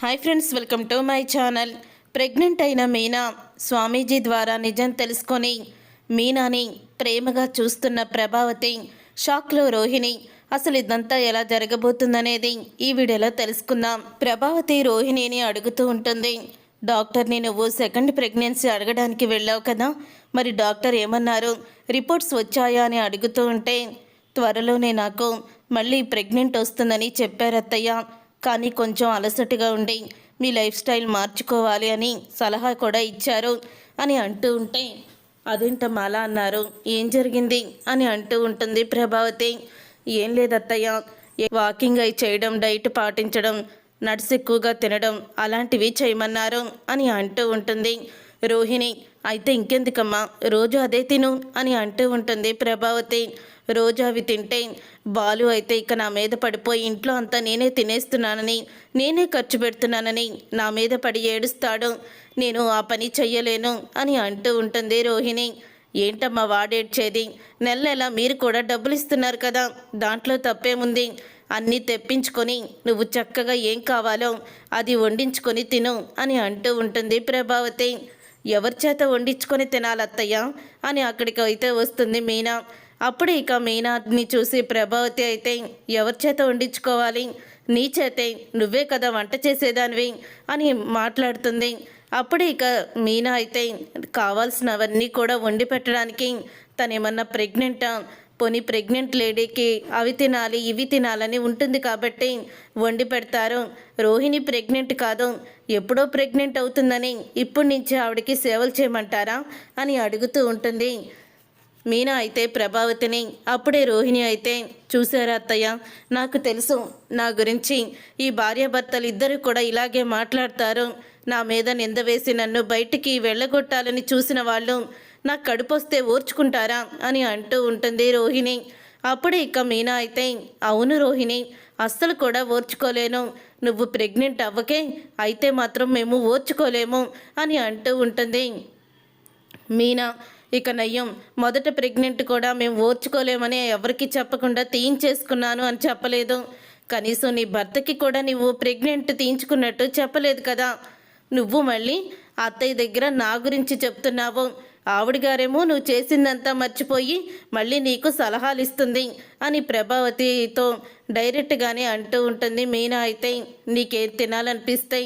Hi friends welcome to my channel. Pregnant అయిన మీనా స్వామీజీ ద్వారా నిజం తెలుసుకొని మీనాని ప్రేమగా చూస్తున్న ప్రభావతి షాక్లో రోహిణి అసలు ఇదంతా ఎలా జరగబోతుందనేది ఈ వీడియోలో తెలుసుకుందాం. ప్రభావతి రోహిణిని అడుగుతూ ఉంటుంది డాక్టర్ని నువ్వు సెకండ్ ప్రెగ్నెన్సీ అడగడానికి వెళ్ళావు కదా మరి డాక్టర్ ఏమన్నారు? రిపోర్ట్స్ వచ్చాయా? అని అడుగుతూ ఉంటే త్వరలోనే నాకు మళ్ళీ ప్రెగ్నెంట్ వస్తుందని చెప్పారత్తయ్య. కానీ కొంచెం అలసటగా ఉండి మీ లైఫ్ స్టైల్ మార్చుకోవాలి అని సలహా కూడా ఇచ్చారు అని అంటూ ఉంటే అదేంటమ్మా అలా అన్నారు? ఏం జరిగింది? అని అంటూ ఉంటుంది ప్రభావతి. ఏం లేదత్తయ్య ఏ- వాకింగ్ అయి చేయడం డైట్ పాటించడం నట్స్ ఎక్కువగా తినడం అలాంటివి చేయమన్నారు అని అంటూ ఉంటుంది. రోహిణి అయితే ఇంకెందుకమ్మా? రోజు అదే తిను అని అంటూ ఉంటుంది ప్రభావతి. రోజు అవి తింటే బాలు అయితే ఇక నా మీద పడిపోయి ఇంట్లో అంతా నేనే తినేస్తున్నానని నేనే ఖర్చు పెడుతున్నానని నా మీద పడి ఏడుస్తాడు. నేను ఆ పని చెయ్యలేను అని అంటూ ఉంటుంది రోహిణి. ఏంటమ్మా వాడేడ్చేది? నెల నెల మీరు కూడా డబ్బులు ఇస్తున్నారు కదా దాంట్లో తప్పేముంది? అన్నీ తెప్పించుకొని నువ్వు చక్కగా ఏం కావాలో అది వండించుకొని తిను అని అంటూ ఉంటుంది ప్రభావతి. ఎవరి చేత వండించుకొని తినాలత్తయ్య అని అక్కడికి అయితే వస్తుంది మీనా. అప్పుడు ఇక మీనాని చూసి ప్రభావతి అయితే ఎవరి చేత వండించుకోవాలి? నీ చేతే నువ్వే కదా వంట చేసేదానివి? అని మాట్లాడుతుంది. అప్పుడు ఇక మీనా అయితే కావాల్సినవన్నీ కూడా వండి పెట్టడానికి తనేమన్నా ప్రెగ్నెంటా? పోనీ ప్రెగ్నెంట్ లేడీకి అవి తినాలి ఇవి తినాలని ఉంటుంది కాబట్టి వండి పెడతారు. రోహిణి ప్రెగ్నెంట్ కాదు. ఎప్పుడో ప్రెగ్నెంట్ అవుతుందని ఇప్పుడు నుంచి ఆవిడకి సేవలు చేయమంటారా అని అడుగుతూ ఉంటుంది. మీనా అయితే ప్రభావతిని అప్పుడే రోహిణి అయితే చూసారా అత్తయ్య? నాకు తెలుసు నా గురించి. ఈ భార్యాభర్తలు ఇద్దరు కూడా ఇలాగే మాట్లాడతారు. నా మీద నింద వేసి నన్ను బయటికి వెళ్ళగొట్టాలని చూసిన వాళ్ళు నాకు కడుపొస్తే ఓర్చుకుంటారా అని అంటూ ఉంటుంది రోహిణి. అప్పుడే ఇక మీనా అయితే అవును రోహిణి అస్సలు కూడా ఓర్చుకోలేను. నువ్వు ప్రెగ్నెంట్ అవ్వకే అయితే మాత్రం మేము ఓర్చుకోలేము అని అంటూ ఉంటుంది. మీనా ఇక నయ్యం మొదట ప్రెగ్నెంట్ కూడా మేము ఓర్చుకోలేమని ఎవరికి చెప్పకుండా తీయించేసుకున్నాను అని చెప్పలేదు. కనీసం నీ భర్తకి కూడా నువ్వు ప్రెగ్నెంట్ తీయించుకున్నట్టు చెప్పలేదు కదా. నువ్వు మళ్ళీ అత్తయ్య దగ్గర నా గురించి చెప్తున్నావు. ఆవిడగారేమో నువ్వు చేసిందంతా మర్చిపోయి మళ్ళీ నీకు సలహాలు ఇస్తుంది అని ప్రభావతితో డైరెక్ట్గానే అంటూ ఉంటుంది. మీనా అయితే నీకేం తినాలనిపిస్తే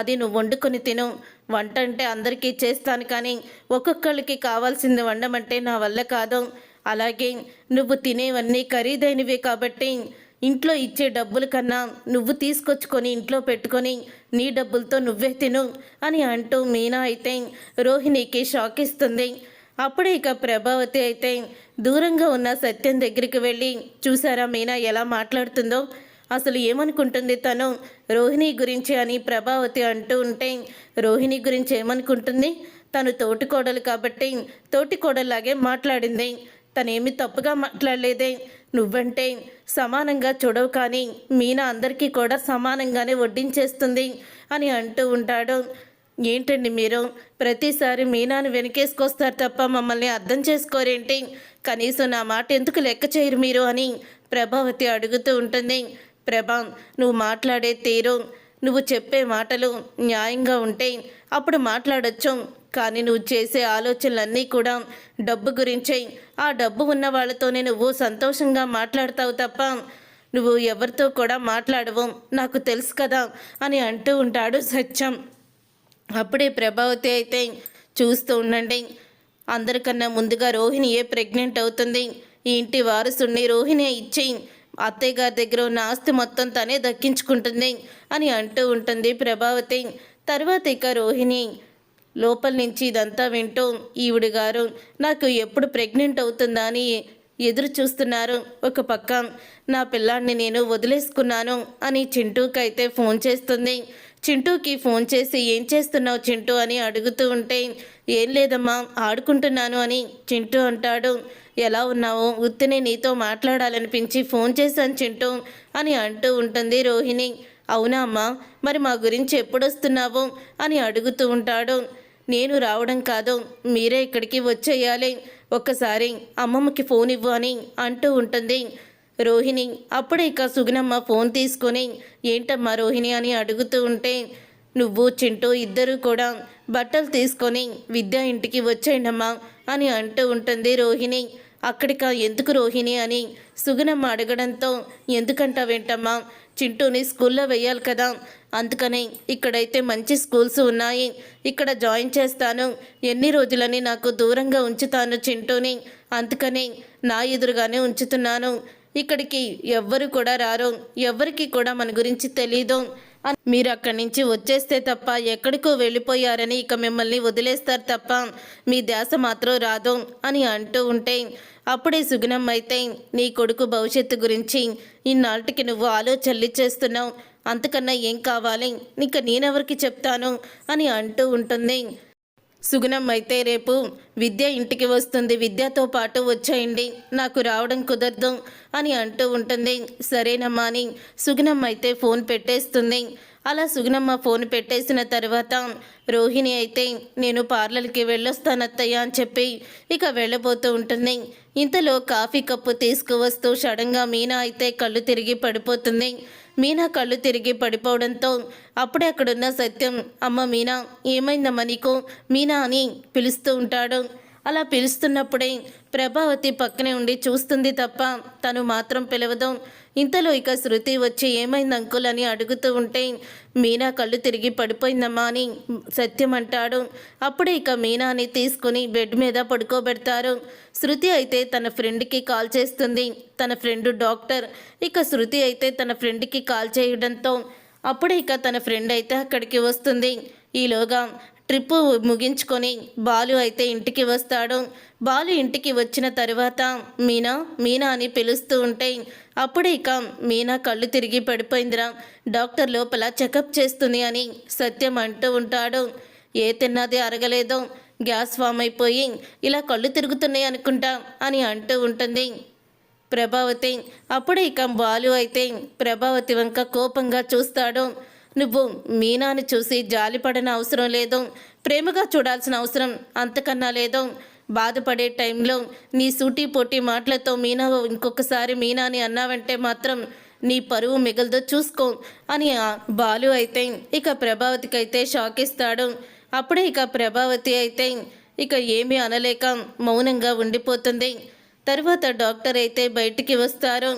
అది నువ్వు వండుకొని తిను. వంట అంటే అందరికీ చేస్తాను కానీ ఒక్కొక్కళ్ళకి కావాల్సింది వండమంటే నా వల్ల కాదు. అలాగే నువ్వు తినేవన్నీ ఖరీదైనవే కాబట్టి ఇంట్లో ఇచ్చే డబ్బుల కన్నా నువ్వు తీసుకొచ్చుకొని ఇంట్లో పెట్టుకొని నీ డబ్బులతో నువ్వే తిను అని అంటూ మీనా అయితే రోహిణికి షాక్ ఇస్తుంది. అప్పుడే ఇక ప్రభావతి అయితే దూరంగా ఉన్న సత్యం దగ్గరికి వెళ్ళి చూసారా మీనా ఎలా మాట్లాడుతుందో? అసలు ఏమనుకుంటుంది తను? రోహిణి గురించి అని ప్రభావతి అంటూ ఉంటే రోహిణి గురించి ఏమనుకుంటుంది? తను తోటికోడలు కాబట్టి తోటికోడలాగే మాట్లాడింది. తనేమి తప్పుగా మాట్లాడలేదే. నువ్వంటే సమానంగా చూడవు కానీ మీనా అందరికీ కూడా సమానంగానే వడ్డించేస్తుంది అని అంటూ ఉంటాడు. ఏంటండి మీరు? ప్రతిసారి మీనాను వెనకేసుకొస్తారు తప్ప మమ్మల్ని అర్థం చేసుకోరేంటి? కనీసం నా మాట ఎందుకు లెక్క చేయరు మీరు అని ప్రభావతి అడుగుతూ ఉంటుంది. ప్రభా నువ్వు మాట్లాడే తీరు నువ్వు చెప్పే మాటలు న్యాయంగా ఉంటే అప్పుడు మాట్లాడొచ్చు. కానీ నువ్వు చేసే ఆలోచనలన్నీ కూడా డబ్బు గురించే. ఆ డబ్బు ఉన్న వాళ్ళతోనే నువ్వు సంతోషంగా మాట్లాడతావు తప్ప నువ్వు ఎవరితో కూడా మాట్లాడవు. నాకు తెలుసు కదా అని అంటూ ఉంటాడు సత్యం. అప్పుడే ప్రభావతి అయితే చూస్తూ ఉండండి. అందరికన్నా ముందుగా రోహిణి ఏ ప్రెగ్నెంట్ అవుతుంది? ఈ ఇంటి వారసుని రోహిణి ఇచ్చేయి అత్తయ్య గారి దగ్గర ఉన్న ఆస్తి మొత్తం తనే దక్కించుకుంటుంది అని అంటూ ఉంటుంది ప్రభావతి. తర్వాత ఇక రోహిణి లోపల నుంచి ఇదంతా వింటూ ఈవిడ గారు నాకు ఎప్పుడు ప్రెగ్నెంట్ అవుతుందా అని ఎదురు చూస్తున్నారు. ఒక పక్క నా పిల్లాన్ని నేను వదిలేసుకున్నాను అని చింటూకి అయితే ఫోన్ చేస్తుంది. చింటూకి ఫోన్ చేసి ఏం చేస్తున్నావు చింటూ అని అడుగుతూ ఉంటే ఏం లేదమ్మా ఆడుకుంటున్నాను అని చింటూ అంటాడు. ఎలా ఉన్నావు? ఉత్తినే నీతో మాట్లాడాలనిపించి ఫోన్ చేశాను చింటూ అని అంటూ ఉంటుంది రోహిణి. అవునా అమ్మా మరి మా గురించి ఎప్పుడొస్తున్నావు? అని అడుగుతూ ఉంటాడు. నేను రావడం కాదు మీరే ఇక్కడికి వచ్చేయాలి. ఒక్కసారి అమ్మమ్మకి ఫోన్ ఇవ్వు అని అంటూ ఉంటుంది. రోహిణి అప్పుడే ఇక సుగుణమ్మ ఫోన్ తీసుకొని ఏంటమ్మా రోహిణి అని అడుగుతూ ఉంటే నువ్వు చింటూ ఇద్దరు కూడా బట్టలు తీసుకొని విద్యా ఇంటికి వచ్చేయండమ్మా అని అంటూ ఉంటుంది రోహిణి. అక్కడిక? ఎందుకు రోహిణి? అని సుగుణమ్మ అడగడంతో ఎందుకంటావేంటమ్మా? చింటూని స్కూల్లో వెయ్యాలి కదా. అందుకని ఇక్కడైతే మంచి స్కూల్స్ ఉన్నాయి. ఇక్కడ జాయిన్ చేస్తాను. ఎన్ని రోజులని నాకు దూరంగా ఉంచుతాను చింటూని. అందుకని నా ఎదురుగానే ఉంచుతున్నాను. ఇక్కడికి ఎవ్వరు కూడా రారు. ఎవ్వరికి కూడా మన గురించి తెలీదు. మీరు అక్కడి నుంచి వచ్చేస్తే తప్ప ఎక్కడికో వెళ్ళిపోయారని ఇక మిమ్మల్ని వదిలేస్తారు తప్ప మీ ధ్యాస మాత్రం రాదు అని అంటూ ఉంటే అప్పుడే సుగుణం అయితే నీ కొడుకు భవిష్యత్తు గురించి ఇన్నాళ్ళకి నువ్వు ఆలోచనలు చేస్తున్నావు. అంతకన్నా ఏం కావాలి? ఇక నేనెవరికి చెప్తాను? అని అంటూ ఉంటుంది. సుగుణం అయితే రేపు విద్య ఇంటికి వస్తుంది. విద్యతో పాటు వచ్చేయండి. నాకు రావడం కుదరదు అని అంటూ ఉంటుంది. సరేనమ్మా అని సుగుణం అయితే ఫోన్ పెట్టేస్తుంది. అలా సుగుణమ్మ ఫోన్ పెట్టేసిన తర్వాత రోహిణి అయితే నేను పార్లర్కి వెళ్ళొస్తానత్తయ్య అని చెప్పి ఇక వెళ్ళబోతూ ఉంటుంది. ఇంతలో కాఫీ కప్పు తీసుకువస్తూ సడన్గా మీనా అయితే కళ్ళు తిరిగి పడిపోతుంది. మీనా కళ్ళు తిరిగి పడిపోవడంతో అప్పుడే అక్కడున్న సత్యం అమ్మ మీనా ఏమైందమ్మ నీకు? మీనా అని పిలుస్తూ ఉంటాడు. అలా పిలుస్తున్నప్పుడే ప్రభావతి పక్కనే ఉండి చూస్తుంది తప్ప తను మాత్రం పిలవదు. ఇంతలో ఇక శృతి వచ్చి ఏమైంది అంకుల్? అని అడుగుతూ ఉంటే మీనా కళ్ళు తిరిగి పడిపోయిందమ్మా అని సత్యం అంటాడు. అప్పుడే ఇక మీనాని తీసుకుని బెడ్ మీద పడుకోబెడతారు. శృతి అయితే తన ఫ్రెండ్కి కాల్ చేస్తుంది. తన ఫ్రెండ్ డాక్టర్. ఇక శృతి అయితే తన ఫ్రెండ్కి కాల్ చేయడంతో అప్పుడే ఇక తన ఫ్రెండ్ అయితే అక్కడికి వస్తుంది. ఈలోగా ట్రిప్ ముగించుకొని బాలు అయితే ఇంటికి వస్తాడు. బాలు ఇంటికి వచ్చిన తర్వాత మీనా మీనా అని పిలుస్తూ ఉంటే అప్పుడే ఇక మీనా కళ్ళు తిరిగి పడిపోయిందిరా. డాక్టర్ లోపల చెకప్ చేస్తుంది అని సత్యం అంటూ ఉంటాడు. ఏ తిన్నది అరగలేదు. గ్యాస్ ఫామ్ అయిపోయి ఇలా కళ్ళు తిరుగుతున్నాయి అనుకుంటా అని అంటూ ఉంటుంది. ప్రభావతి అప్పుడే ఇక బాలు అయితే ప్రభావతి వంక కోపంగా చూస్తాడు. నువ్వు మీనాని చూసి జాలిపడని అవసరం లేదు. ప్రేమగా చూడాల్సిన అవసరం అంతకన్నా లేదు. బాధపడే టైంలో నీ సూటీ పోటీ మాటలతో మీనా ఇంకొకసారి మీనాని అన్నావంటే మాత్రం నీ పరువు మిగలదో చూసుకో అని బాలు అయితే ఇక ప్రభావతికి అయితే షాక్ ఇస్తాడు. అప్పుడే ఇక ప్రభావతి అయితే ఇక ఏమీ అనలేక మౌనంగా ఉండిపోతుంది. తర్వాత డాక్టర్ అయితే బయటికి వస్తారు.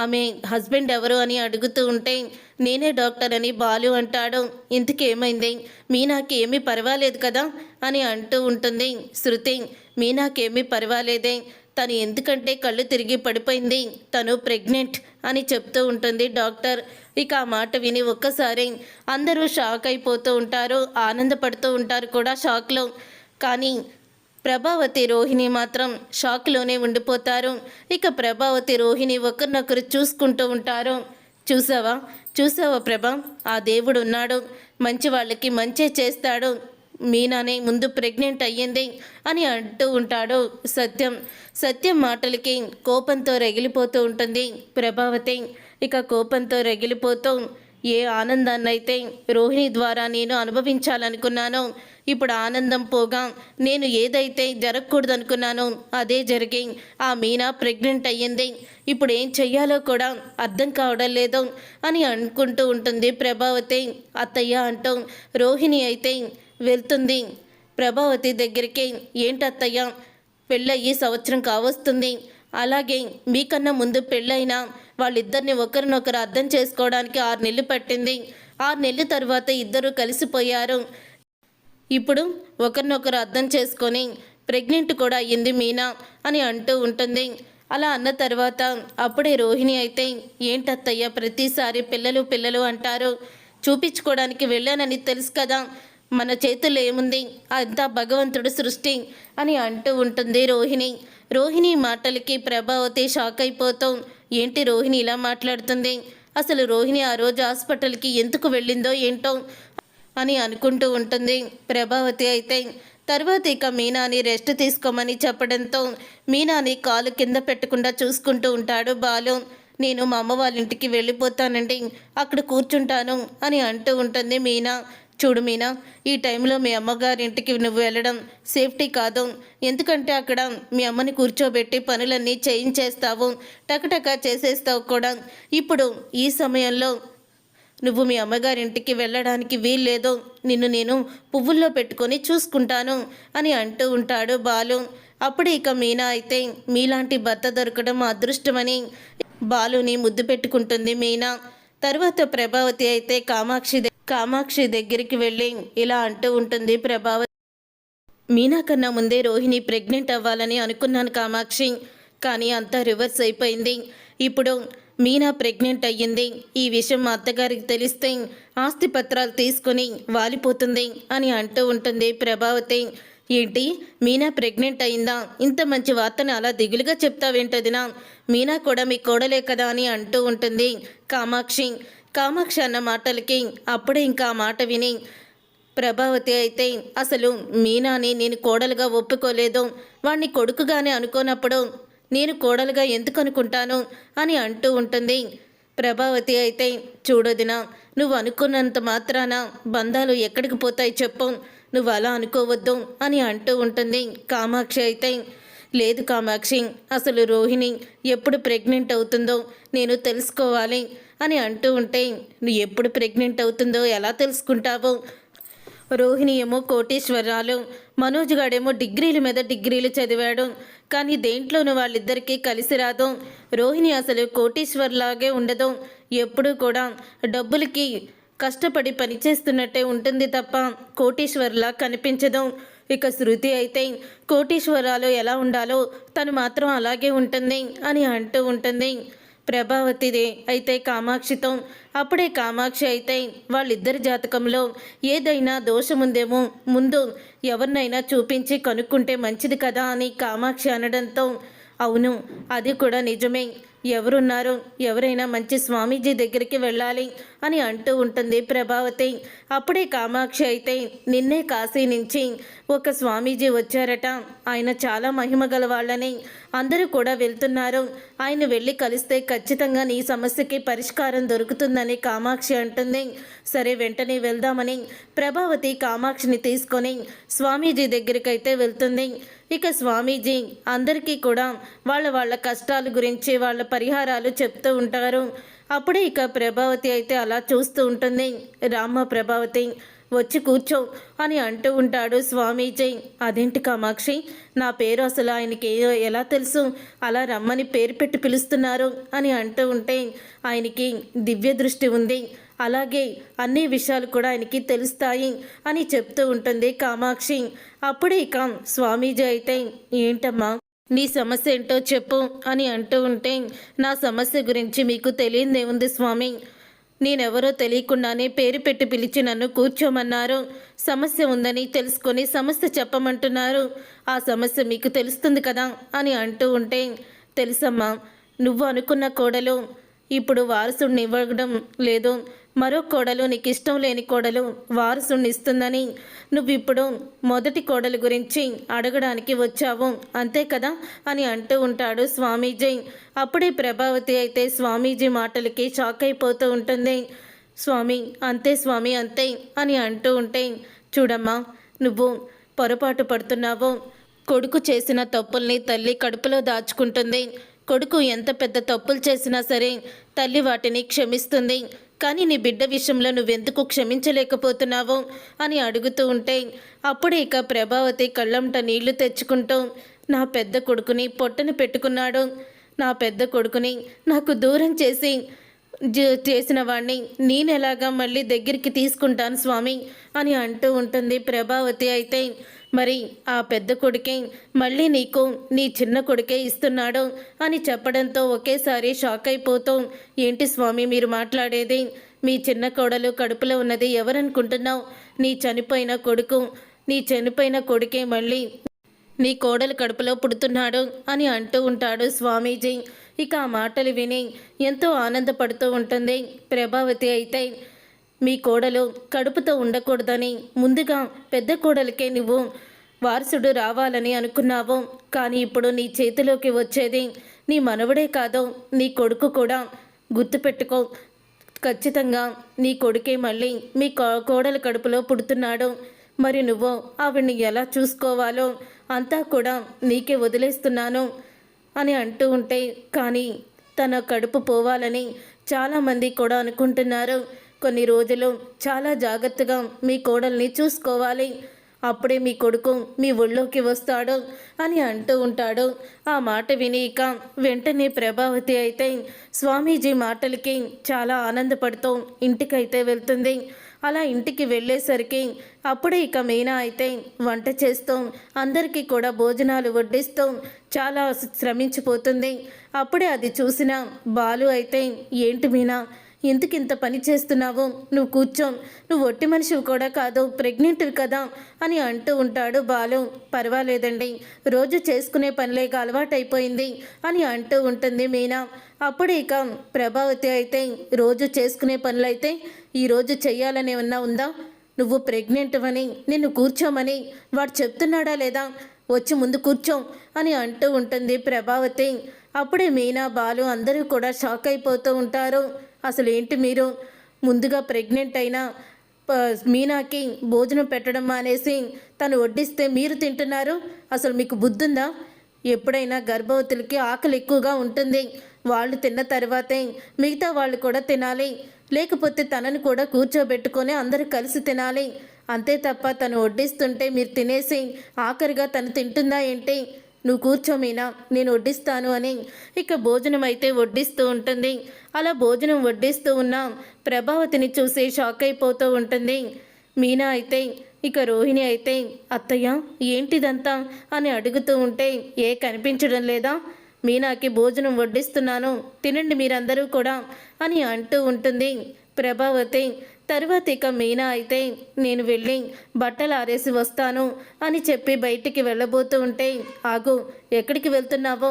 ఆమె హస్బెండ్ ఎవరు అని అడుగుతూ ఉంటే నేనే డాక్టర్ అని బాలు అంటాడు. ఇంతకేమైంది మీనాకేమీ పర్వాలేదు కదా? అని అంటూ ఉంటుంది శృతి. మీనాకేమీ పర్వాలేదే. తను ఎందుకంటే కళ్ళు తిరిగి పడిపోయింది. తను ప్రెగ్నెంట్ అని చెప్తూ ఉంటుంది డాక్టర్. ఇక ఆ మాట విని ఒక్కసారి అందరూ షాక్ అయిపోతూ ఉంటారు. ఆనందపడుతూ ఉంటారు కూడా షాక్లో. కానీ ప్రభావతి రోహిణి మాత్రం షాక్లోనే ఉండిపోతారు. ఇక ప్రభావతి రోహిణి ఒకరినొకరు చూసుకుంటూ ఉంటారు. చూసావా? చూసావా ప్రభా? ఆ దేవుడు ఉన్నాడు. మంచి వాళ్ళకి మంచే చేస్తాడు. మీనానే ముందు ప్రెగ్నెంట్ అయ్యింది అని అంటూ ఉంటాడు సత్యం. సత్యం మాటలకి కోపంతో రగిలిపోతూ ఉంటుంది ప్రభావతి. ఇక కోపంతో రగిలిపోతూ ఏ ఆనందాన్నైతే రోహిణి ద్వారా నేను అనుభవించాలనుకున్నానో ఇప్పుడు ఆనందం పోగా నేను ఏదైతే జరగకూడదనుకున్నానో అదే జరిగి ఆ మీనా ప్రెగ్నెంట్ అయ్యింది. ఇప్పుడు ఏం చెయ్యాలో కూడా అర్థం కావడం లేదు అని అనుకుంటూ ఉంటుంది ప్రభావతి. అత్తయ్య అంటూ రోహిణి అయితే వెళ్తుంది. ప్రభావతి దగ్గరికి ఏంటత్తయ్య పెళ్ళయ్యి సంవత్సరం కావస్తుంది. అలాగే మీకన్నా ముందు పెళ్ళైనా వాళ్ళిద్దరిని ఒకరినొకరు అర్థం చేసుకోవడానికి ఆరు నెలలు పట్టింది. ఆరు నెలల తర్వాత ఇద్దరు కలిసిపోయారు. ఇప్పుడు ఒకరినొకరు అర్థం చేసుకొని ప్రెగ్నెంట్ కూడా అయ్యింది మీనా అని అంటూ ఉంటుంది. అలా అన్న తర్వాత అప్పుడే రోహిణి అయితే ఏంటత్తయ్య ప్రతిసారి పిల్లలు పిల్లలు అంటారు. చూపించుకోవడానికి వెళ్ళానని తెలుసు కదా. మన చేతుల్లో ఏముంది? అంతా భగవంతుడు సృష్టి అని అంటూ ఉంటుంది రోహిణి. రోహిణి మాటలకి ప్రభావతి షాక్ అయిపోతాం ఏంటి రోహిణి ఇలా మాట్లాడుతుంది? అసలు రోహిణి ఆ రోజు హాస్పిటల్కి ఎందుకు వెళ్ళిందో ఏంటో అని అనుకుంటూ ఉంటుంది ప్రభావతి అయితే. తర్వాత ఇక మీనాని రెస్ట్ తీసుకోమని చెప్పడంతో మీనాని కాలు కింద పెట్టకుండా చూసుకుంటూ ఉంటాడు బాలు. నేను మా అమ్మ వాళ్ళ ఇంటికి వెళ్ళిపోతానండి అక్కడ కూర్చుంటాను అని అంటూ ఉంటుంది మీనా. చూడు మీనా ఈ టైంలో మీ అమ్మగారింటికి నువ్వు వెళ్ళడం సేఫ్టీ కాదు. ఎందుకంటే అక్కడ మీ అమ్మని కూర్చోబెట్టి పనులన్నీ చేయించేస్తావు టకటక చేసేస్తావు కూడా. ఇప్పుడు ఈ సమయంలో నువ్వు మీ అమ్మగారింటికి వెళ్ళడానికి వీల్లేదు. నిన్ను నేను పువ్వుల్లో పెట్టుకొని చూసుకుంటాను అని అంటూ ఉంటాడు బాలు. అప్పుడు ఇక మీనా అయితే మీలాంటి భర్త దొరకడం అదృష్టమని బాలుని ముద్దు పెట్టుకుంటుంది మీనా. తర్వాత ప్రభావతి అయితే కామాక్షి కామాక్షి దగ్గరికి వెళ్ళి ఇలా అంటూ ఉంటుంది ప్రభావతి మీనా కన్నా ముందే రోహిణి ప్రెగ్నెంట్ అవ్వాలని అనుకున్నాను కామాక్షి కానీ అంతా రివర్స్ అయిపోయింది. ఇప్పుడు మీనా ప్రెగ్నెంట్ అయ్యింది ఈ విషయం మా అత్తగారికి తెలిస్తే ఆస్తి పత్రాలు తీసుకొని వాలిపోతుంది అని అంటూ ఉంటుంది ప్రభావతి. ఏంటి? మీనా ప్రెగ్నెంట్ అయిందా? ఇంత మంచి వార్తను అలా దిగులుగా చెప్తావేంటదినా? మీనా కూడా మీ కోడలే కదా అని అంటూ ఉంటుంది కామాక్షి. కామాక్షి అన్న మాటలకి అప్పుడే ఇంకా ఆ మాట విని ప్రభావతి అయితే అసలు మీనాని నేను కోడలుగా ఒప్పుకోలేదు. వాణ్ణి కొడుకుగానే అనుకోనప్పుడు నేను కోడలుగా ఎందుకు అనుకుంటాను అని అంటూ ఉంటుంది. ప్రభావతి అయితే చూడదినా నువ్వు అనుకున్నంత మాత్రాన బంధాలు ఎక్కడికి పోతాయి చెప్పు నువ్వు అలా అనుకోవద్దు అని అంటూ ఉంటుంది. కామాక్షి అయితే లేదు కామాక్షి అసలు రోహిణి ఎప్పుడు ప్రెగ్నెంట్ అవుతుందో నేను తెలుసుకోవాలి. అని అంటూ ఉంటే నువ్వు ఎప్పుడు ప్రెగ్నెంట్ అవుతుందో ఎలా తెలుసుకుంటావు? రోహిణి ఏమో కోటీశ్వరాలు మనోజ్ గాడేమో డిగ్రీల మీద డిగ్రీలు చదివాడు కానీ దేంట్లోనూ వాళ్ళిద్దరికీ కలిసి రాదు. రోహిణి అసలు కోటీశ్వర్లాగే ఉండదు. ఎప్పుడూ కూడా డబ్బులకి కష్టపడి పనిచేస్తున్నట్టే ఉంటుంది తప్ప కోటీశ్వర్లా కనిపించదు. ఇక శృతి అయితే కోటీశ్వరాలు ఎలా ఉండాలో తను మాత్రం అలాగే ఉంటుంది అని అంటూ ఉంటుంది. ప్రభావతిదే అయితే కామాక్షితో. అప్పుడే కామాక్షి అయితే వాళ్ళిద్దరి జాతకంలో ఏదైనా దోషముందేమో ముందు ఎవరినైనా చూపించి కనుక్కుంటే మంచిది కదా అని కామాక్షి అనడంతో అవును అది కూడా నిజమే. ఎవరున్నారు ఎవరైనా మంచి స్వామీజీ దగ్గరికి వెళ్ళాలి అని అంటూ ఉంటుంది ప్రభావతి. అప్పుడే కామాక్షి అయితే నిన్నే కాశీ నుంచి ఒక స్వామీజీ వచ్చారట. ఆయన చాలా మహిమ గల వాళ్ళని అందరూ కూడా వెళ్తున్నారు. ఆయన వెళ్ళి కలిస్తే ఖచ్చితంగా నీ సమస్యకి పరిష్కారం దొరుకుతుందని కామాక్షి అంటుంది. సరే వెంటనే వెళ్దామని ప్రభావతి కామాక్షిని తీసుకొని స్వామీజీ దగ్గరికి అయితే వెళ్తుంది. ఇక స్వామీజీ అందరికీ కూడా వాళ్ళ వాళ్ళ కష్టాల గురించి వాళ్ళ పరిహారాలు చెప్తూ ఉంటారు. అప్పుడే ఇక ప్రభావతి అయితే అలా చూస్తూ ఉంటుంది. రామ్మ ప్రభావతి వచ్చి కూర్చో అని అంటూ ఉంటాడు స్వామీజీ. అదేంటి కామాక్షి? నా పేరు అసలు ఆయనకి ఎలా తెలుసు? అలా రమ్మని పేరు పెట్టి పిలుస్తున్నారు అని అంటూ ఉంటే ఆయనకి దివ్య దృష్టి ఉంది. అలాగే అన్ని విషయాలు కూడా ఆయనకి తెలుస్తాయి అని చెప్తూ ఉంటుంది కామాక్షి. అప్పుడే ఇక స్వామీజీ అయితే ఏంటమ్మా నీ సమస్య ఏంటో చెప్పు అని అంటూ ఉంటే నా సమస్య గురించి మీకు తెలియదేముంది స్వామి. నేనెవరో తెలియకుండానే పేరు పెట్టి పిలిచి నన్ను కూర్చోమన్నారు. సమస్య ఉందని తెలుసుకొని సమస్య చెప్పమంటున్నారు. ఆ సమస్య మీకు తెలుస్తుంది కదా అని అంటూ ఉంటే తెలుసమ్మా నువ్వు అనుకున్న కోడలు. ఇప్పుడు వారసుడిని ఇవ్వడం లేదు. మరో కోడలు నీకు ఇష్టం లేని కోడలు వారసునిస్తుందని నువ్విప్పుడు మొదటి కోడలు గురించి అడగడానికి వచ్చావు. అంతే కదా? అని అంటూ ఉంటాడు స్వామీజీ. అప్పుడే ప్రభావతి అయితే స్వామీజీ మాటలకి షాక్ అయిపోతూ ఉంటుంది. స్వామి అంతే స్వామి అంతే అని అంటూ ఉంటే చూడమ్మా నువ్వు పొరపాటు పడుతున్నావు. కొడుకు చేసిన తప్పుల్ని తల్లి కడుపులో దాచుకుంటుంది. కొడుకు ఎంత పెద్ద తప్పులు చేసినా సరే తల్లి వాటిని క్షమిస్తుంది. కానీ నీ బిడ్డ విషయంలో నువ్వెందుకు క్షమించలేకపోతున్నావు అని అడుగుతూ ఉంటే అప్పుడే ఇక ప్రభావతి కళ్ళంట నీళ్ళు తెచ్చుకుంటూ నా పెద్ద కొడుకుని పొట్టను పెట్టుకున్నాడు. నా పెద్ద కొడుకుని నాకు దూరం చేసి జ- చేసిన వాణ్ణి నేనెలాగా మళ్ళీ దగ్గరికి తీసుకుంటాను స్వామి అని అంటూ ఉంటుంది ప్రభావతి. అయితే మరి ఆ పెద్ద కొడుకే మళ్ళీ నీకు నీ చిన్న కొడుకే ఇస్తున్నాడు అని చెప్పడంతో ఒకేసారి షాక్ అయిపోతూ. ఏంటి స్వామి మీరు మాట్లాడేది? మీ చిన్న కోడలు కడుపులో ఉన్నది ఎవరనుకుంటున్నావు? నీ చనిపోయిన కొడుకు నీ చనిపోయిన కొడుకే మళ్ళీ నీ కోడలు కడుపులో పుడుతున్నాడు అని అంటూ ఉంటాడు స్వామీజీ. ఇక ఆ మాటలు విని ఎంతో ఆనందపడుతూ ఉంటుంది. ప్రభావతి అయితే మీ కోడలు కడుపుతో ఉండకూడదని ముందుగా పెద్ద కోడలికే నువ్వు వారసుడు రావాలని అనుకున్నావు. కానీ ఇప్పుడు నీ చేతిలోకి వచ్చేది నీ మనవడే కాదు నీ కొడుకు కూడా. గుర్తుపెట్టుకో ఖచ్చితంగా నీ కొడుకే మళ్ళీ మీ కోడల కడుపులో పుడుతున్నాడు. మరి నువ్వు ఆవిడ్ని ఎలా చూసుకోవాలో అంతా కూడా నీకే వదిలేస్తున్నాను అని అంటూ ఉంటే కానీ తన కడుపు పోవాలని చాలామంది కూడా అనుకుంటున్నారు. కొన్ని రోజులు చాలా జాగ్రత్తగా మీ కోడల్ని చూసుకోవాలి. అప్పుడే మీ కొడుకు మీ ఒళ్ళోకి వస్తాడు అని అంటూ ఉంటాడు. ఆ మాట విని ఇక వెంటనే ప్రభావతి అయితే స్వామీజీ మాటలకి చాలా ఆనందపడుతూ ఇంటికైతే వెళ్తుంది. అలా ఇంటికి వెళ్ళేసరికి అప్పుడే ఇక మీనా అయితే వంట చేస్తూ అందరికీ కూడా భోజనాలు వడ్డిస్తూ చాలా శ్రమించిపోతుంది. అప్పుడే అది చూసిన బాలు అయితే ఏంటి మీనా? ఎందుకు ఇంత పని చేస్తున్నావు? నువ్వు కూర్చో. నువ్వు ఒట్టి మనిషివి కూడా కాదు ప్రెగ్నెంట్వి కదా అని అంటూ ఉంటాడు బాలు. పర్వాలేదండి. రోజు చేసుకునే పనిలేక అలవాటైపోయింది అని అంటూ ఉంటుంది మీనా. అప్పుడు ఇక ప్రభావతి అయితే రోజు చేసుకునే పనులైతే ఈరోజు చెయ్యాలని ఏమన్నా ఉందా? నువ్వు ప్రెగ్నెంట్ అని నిన్ను కూర్చోమని వాడు చెప్తున్నాడా లేదా? వచ్చి ముందు కూర్చో అని అంటూ ఉంటుంది ప్రభావతి. అప్పుడే మీనా బాలు అందరూ కూడా షాక్ అయిపోతూ ఉంటారు. అసలు ఏంటి మీరు? ముందుగా ప్రెగ్నెంట్ అయినా ప- మీనాకి భోజనం పెట్టడం మానేసి తను వడ్డిస్తే మీరు తింటున్నారు? అసలు మీకు బుద్ధుందా? ఎప్పుడైనా గర్భవతులకి ఆకలి ఎక్కువగా ఉంటుంది. వాళ్ళు తిన్న తర్వాతే మిగతా వాళ్ళు కూడా తినాలి. లేకపోతే తనని కూడా కూర్చోబెట్టుకొని అందరూ కలిసి తినాలి. అంతే తప్ప తను వడ్డిస్తుంటే మీరు తినేసి ఆఖరిగా తను తింటుందా ఏంటి? నువ్వు కూర్చో మీనా నేను వడ్డిస్తాను అని. ఇక భోజనం అయితే వడ్డిస్తూ ఉంటుంది. అలా భోజనం వడ్డిస్తూ ఉన్న ప్రభావతిని చూసి షాక్ అయిపోతూ ఉంటుంది. మీనా అయితే ఇక రోహిణి అయితే అత్తయ్య ఏంటిదంతా అని అడుగుతూ ఉంటే ఏ కనిపించడం లేదా? మీనాకి భోజనం వడ్డిస్తున్నాను. తినండి మీరందరూ కూడా అని అంటూ ఉంటుంది. ప్రభావతి తర్వాత ఇక మీనా అయితే నేను వెళ్ళి బట్టలు ఆరేసి వస్తాను అని చెప్పి బయటికి వెళ్ళబోతూ ఉంటే ఆగు ఎక్కడికి వెళ్తున్నావో?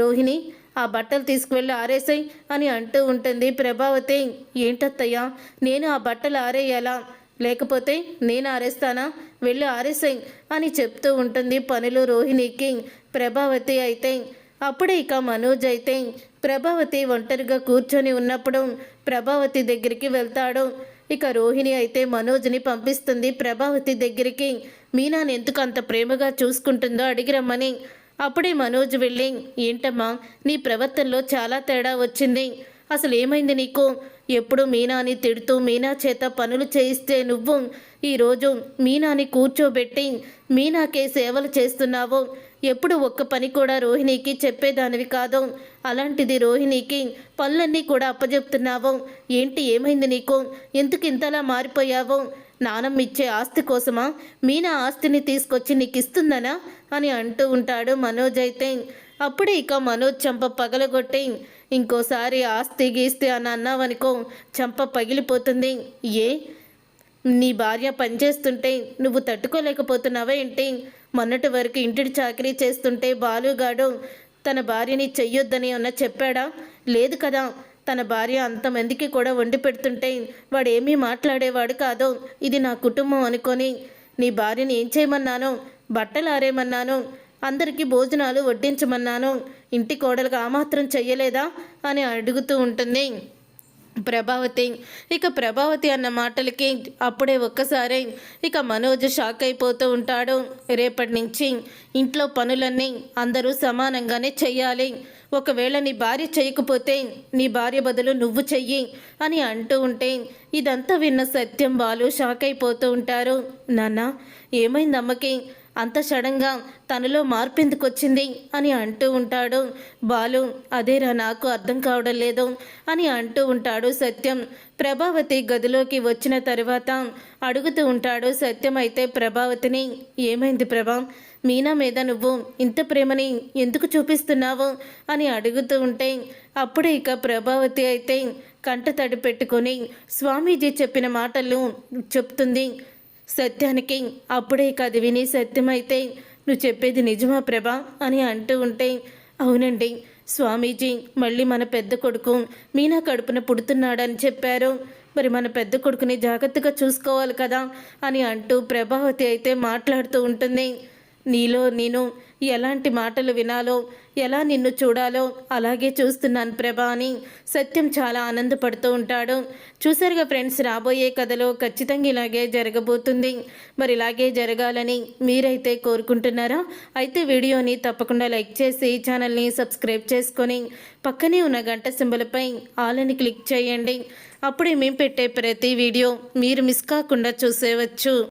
రోహిణి ఆ బట్టలు తీసుకువెళ్ళి ఆరేసాయి అని అంటూ ఉంటుంది ప్రభావతి. ఏంటత్తయ్యా నేను ఆ బట్టలు ఆరేయాలా? లేకపోతే నేను ఆరేస్తానా? వెళ్ళి ఆరేసాయి అని చెప్తూ ఉంటుంది పనులు రోహిణికి ప్రభావతి అయితే. అప్పుడే ఇక మనోజ్ అయితే ప్రభావతి ఒంటరిగా కూర్చొని ఉన్నప్పుడు ప్రభావతి దగ్గరికి వెళ్తాడు. ఇక రోహిణి అయితే మనోజ్ని పంపిస్తుంది ప్రభావతి దగ్గరికి. మీనాని ఎందుకు అంత ప్రేమగా చూసుకుంటుందో అడిగి రమ్మని అప్పుడే మనోజ్ వెళ్ళి ఏంటమ్మా నీ ప్రవర్తనలో చాలా తేడా వచ్చింది. అసలు ఏమైంది నీకు? ఎప్పుడు మీనాని తిడుతూ మీనా చేత పనులు చేయిస్తే నువ్వు ఈరోజు మీనాని కూర్చోబెట్టి మీనాకే సేవలు చేస్తున్నావు. ఎప్పుడు ఒక్క పని కూడా రోహిణికి చెప్పేదానివి కాదు. అలాంటిది రోహిణికి పనులన్నీ కూడా అప్పజెప్తున్నావు. ఏంటి ఏమైంది నీకు? ఎందుకు ఇంతలా మారిపోయావు? నానమ్మ ఇచ్చే ఆస్తి కోసమా? మీనా ఆస్తిని తీసుకొచ్చి నీకు ఇస్తుందనా? అని అంటూ ఉంటాడు మనోజ్ అయితే. అప్పుడే ఇక మనోజ్ చంప పగలగొట్టి ఇంకోసారి ఆస్తి గీస్తే అని అన్నావనుకో చంప పగిలిపోతుంది. ఏ? నీ భార్య పనిచేస్తుంటే నువ్వు తట్టుకోలేకపోతున్నావా ఏంటి? మొన్నటి వరకు ఇంటిడి చాకరీ చేస్తుంటే బాలుగాడు తన భార్యని చెయ్యొద్దని అన్న చెప్పాడా? లేదు కదా. తన భార్య అంతమందికి కూడా వండి పెడుతుంటే వాడు ఏమీ మాట్లాడేవాడు కాదు. ఇది నా కుటుంబం అనుకొని నీ భార్యని ఏం చేయమన్నాను? బట్టలు ఆరేమన్నాను? అందరికీ భోజనాలు వడ్డించమన్నాను? ఇంటి కోడలుగా ఆ మాత్రం చెయ్యలేదా? అని అడుగుతూ ఉంటుంది. ప్రభావతి ఇక ప్రభావతి అన్న మాటలకి అప్పుడే ఒక్కసారి ఇక మనోజ్ షాక్ అయిపోతూ ఉంటాడు. రేపటి నుంచి ఇంట్లో పనులన్నీ అందరూ సమానంగానే చెయ్యాలి. ఒకవేళ నీ భార్య చేయకపోతే నీ భార్య బదులు నువ్వు చెయ్యి అని అంటూ ఉంటే ఇదంతా విన్న సత్యం వాళ్ళు షాక్ అయిపోతూ ఉంటారు. నాన్న ఏమైంది అమ్మకి అంత సడన్గా తనలో మార్పు ఎందుకు వచ్చింది అని అంటూ ఉంటాడు. బాలు అదేరా నాకు అర్థం కావడం లేదు అని అంటూ ఉంటాడు సత్యం. ప్రభావతి గదిలోకి వచ్చిన తర్వాత అడుగుతూ ఉంటాడు సత్యం అయితే ప్రభావతిని ఏమైంది ప్రభా? మీనా మీద నువ్వు ఇంత ప్రేమని ఎందుకు చూపిస్తున్నావు? అని అడుగుతూ ఉంటే అప్పుడే ఇక ప్రభావతి అయితే కంట తడి పెట్టుకొని స్వామీజీ చెప్పిన మాటలు చెప్తుంది. సత్యానికి అప్పుడే కది విని సత్యమైతే నువ్వు చెప్పేది నిజమా ప్రభా? అని అంటూ ఉంటే అవునండి స్వామీజీ మళ్ళీ మన పెద్ద కొడుకు మీనా కడుపున పుడుతున్నాడని చెప్పారు. మరి మన పెద్ద కొడుకుని జాగ్రత్తగా చూసుకోవాలి కదా? అని అంటూ ప్రభావతి అయితే మాట్లాడుతూ ఉంటుంది. నీలో నేను ఎలాంటి మాటలు వినాలో ఎలా నిన్ను చూడాలో అలాగే చూస్తున్నాను ప్రభా అని సత్యం చాలా ఆనందపడుతూ ఉంటాడు. చూసారుగా ఫ్రెండ్స్ రాబోయే కథలో ఖచ్చితంగా ఇలాగే జరగబోతుంది. మరి ఇలాగే జరగాలని మీరైతే కోరుకుంటున్నారా? అయితే వీడియోని తప్పకుండా లైక్ చేసి ఛానల్ని సబ్స్క్రైబ్ చేసుకొని పక్కనే ఉన్న గంట సింబలపై ఆలని క్లిక్ చేయండి. అప్పుడే మేము పెట్టే ప్రతి వీడియో మీరు మిస్ కాకుండా చూసేవచ్చు.